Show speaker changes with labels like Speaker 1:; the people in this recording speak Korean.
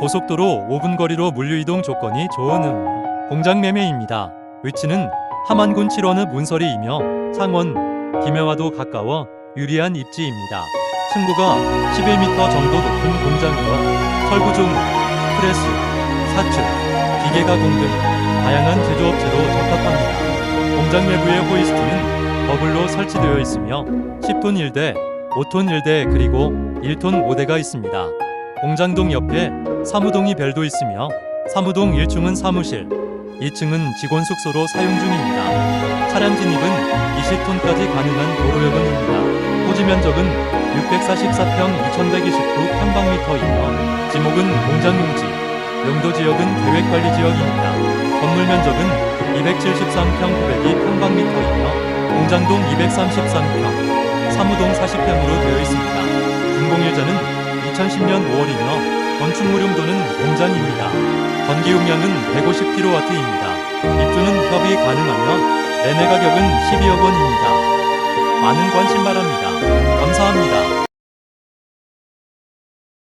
Speaker 1: 고속도로 5분 거리로 물류이동 조건이 좋은 음 공장 매매입니다. 위치는 함안군 칠원읍 문서리이며 창원, 김해와도 가까워 유리한 입지입니다. 층고가 11m 정도 높은 공장으로 철구종, 프레스, 사축, 기계가공 등 다양한 제조업체로 적합합니다. 공장 내부의 호이스트는 버블로 설치되어 있으며 10톤 1대, 5톤 1대 그리고 1톤 5대가 있습니다. 공장동 옆에 사무동이 별도 있으며 사무동 1층은 사무실, 2층은 직원 숙소로 사용 중입니다. 차량 진입은 20톤까지 가능한 도로역은입니다. 토지 면적은 644평 2129 평방미터이며 지목은 공장용지, 용도 지역은 계획관리 지역입니다. 건물 면적은 273평 902 평방미터이며 공장동 233평, 사무동 40평으로 되어 있습니다. 준공일자는 2010년 5월이며 건축무용도는 공장입니다. 전기 용량은 150kW입니다. 입주는 협의 가능하며 매매 가격은 12억 원입니다. 많은 관심 바랍니다. 감사합니다.